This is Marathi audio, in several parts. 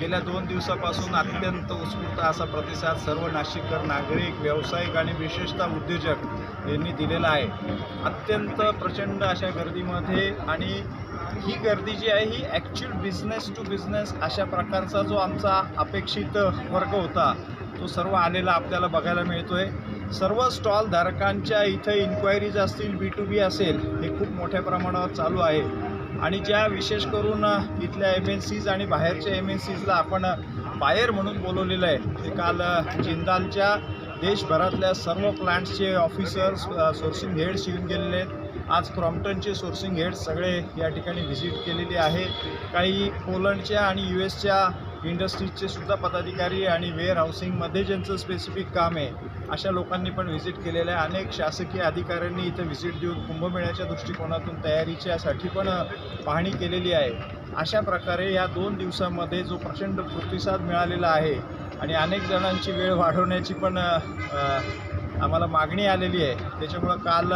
गेल्या दोन दिवसापासून अत्यंत उत्स्फूर्त असा प्रतिसाद सर्व नाशिककर नागरिक व्यावसायिक आणि विशेषतः उद्योजक यांनी दिलेला आहे. अत्यंत प्रचंड अशा गर्दीमध्ये आणि ही गर्दी जी आहे ही ॲक्च्युअल बिझनेस टू बिझनेस अशा प्रकारचा जो आमचा अपेक्षित वर्ग होता तो सर्व आलेला आपल्याला बघायला मिळतो आहे सर्व स्टॉल धारकांच्या इथं इन्क्वायरीज असतील बी टू बी असेल हे खूप मोठ्या प्रमाणावर चालू आहे. आणि ज्या विशेष करून इथल्या एम एन सीज आणि बाहेरच्या एम एन सीजला आपण बायर म्हणून बोलवलेलं आहे ते काल जिंदालच्या देशभरातल्या सर्व प्लांट्सचे ऑफिसर्स सोर्सिंग हेड्स येऊन गेलेले आहेत. आज क्रॉम्प्टनचे सोर्सिंग हेड्स सगळे या ठिकाणी व्हिजिट केलेले आहे काही पोलंडच्या आणि यू एसच्या इंडस्ट्रीजचे सुद्धा पदाधिकारी आणि वेअर हाऊसिंगमध्ये ज्यांचं स्पेसिफिक काम आहे अशा लोकांनी पण व्हिजिट केलेलं आहे. अनेक शासकीय अधिकाऱ्यांनी इथं व्हिजिट देऊन कुंभमेळ्याच्या दृष्टिकोनातून तयारीच्यासाठी पण पाहणी केलेली आहे. अशा प्रकारे या दोन दिवसामध्ये जो प्रचंड प्रतिसाद मिळालेला आहे आणि अनेक जणांची वेळ वाढवण्याची पण आम्हाला मागणी आलेली आहे. त्याच्यामुळं काल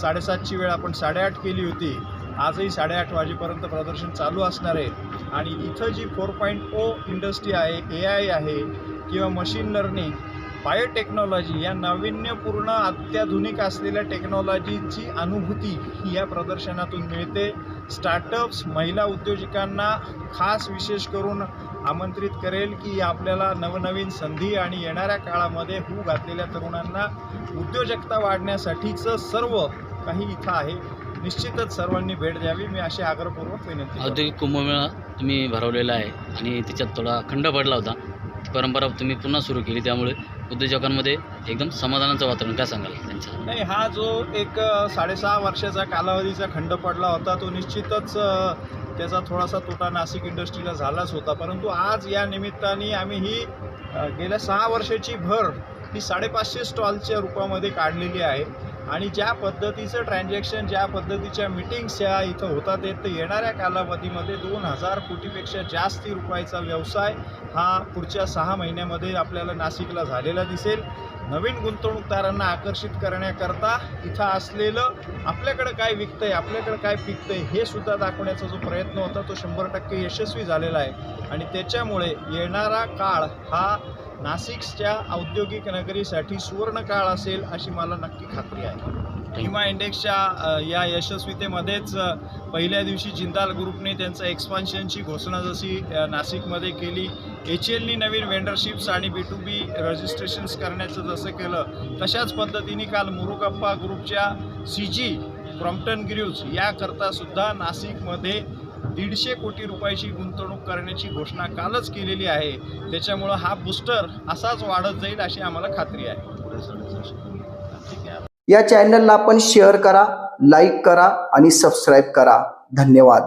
साडेसातची वेळ आपण साडेआठ केली होती. आजही साडेआठ वाजेपर्यंत प्रदर्शन चालू असणार आहे. आणि इथं जी फोर पॉईंट ओ इंडस्ट्री आहे ए आय आहे किंवा मशीन लर्निंग बायोटेक्नॉलॉजी या नाविन्यपूर्ण अत्याधुनिक असलेल्या टेक्नॉलॉजीची अनुभूती ही या प्रदर्शनातून मिळते. स्टार्टअप्स महिला उद्योजकांना खास विशेष करून आमंत्रित करेल की आपल्याला नवनवीन संधी आणि येणाऱ्या काळामध्ये हू घातलेल्या तरुणांना उद्योजकता वाढण्यासाठीचं सर्व काही इथं आहे. निश्चितच सर्वांनी भेट द्यावी. मी अशी आग्रहपूर्वक विनंती करतो. औद्योगिक कुंभमेळा तुम्ही भरवलेला आहे आणि त्याच्यात थोडा खंड पडला होता. ती परंपरा तुम्ही पुन्हा सुरू केली त्यामुळे उद्योजकांमध्ये एकदम समाधानाचं वातावरण. काय सांगाल त्यांचं? नाही हा जो एक अ, साडेसहा वर्षाचा कालावधीचा खंड पडला होता तो निश्चितच अ, त्याचा थोडासा तोटा नाशिक इंडस्ट्रीला झालाच होता. परंतु आज या निमित्ताने आम्ही ही अ, गेल्या सहा वर्षाची भर ही साडेपाचशे स्टॉलच्या रूपामध्ये काढलेली आहे. आणि ज्या पद्धतीचं ट्रान्झॅक्शन ज्या पद्धतीच्या मिटिंग्स ह्या इथं होतात आहेत तर येणाऱ्या कालावधीमध्ये दोन हजार कोटीपेक्षा जास्ती रुपयाचा व्यवसाय हा पुढच्या सहा महिन्यामध्ये आपल्याला नाशिकला झालेला दिसेल. नवीन गुंतवणूकदारांना आकर्षित करण्याकरता इथं असलेलं आपल्याकडं काय विकतंय आपल्याकडं काय पिकतंय हे सुद्धा दाखवण्याचा जो प्रयत्न होता तो शंभर टक्के यशस्वी झालेला आहे. आणि त्याच्यामुळे येणारा काळ हा नाशिकच्या औद्योगिक नगरीसाठी सुवर्ण काळ असेल अशी मला नक्की खात्री आहे. हिमा इंडेक्सच्या या यशस्वीतेमध्येच पहिल्या दिवशी जिंदाल ग्रुपने त्यांचं एक्सपान्शनची घोषणा जशी नाशिकमध्ये केली एच एलनी नवीन वेंडरशिप्स आणि बी टू बी रजिस्ट्रेशन्स करण्याचं जसं केलं तशाच पद्धतीने काल मुरुगप्पा ग्रुपच्या सी जी क्रॉम्प्टन ग्रीव्ज याकरता सुद्धा नाशिकमध्ये दीडशे कोटी रुपयाची गुंतवणूक करण्याची घोषणा कालच केलेली आहे. त्याच्यामुळं हा बूस्टर असाच वाढत जाईल अशी आम्हाला खात्री आहे. या चॅनलला आपण शेअर करा लाईक करा आणि सबस्क्राईब करा. धन्यवाद.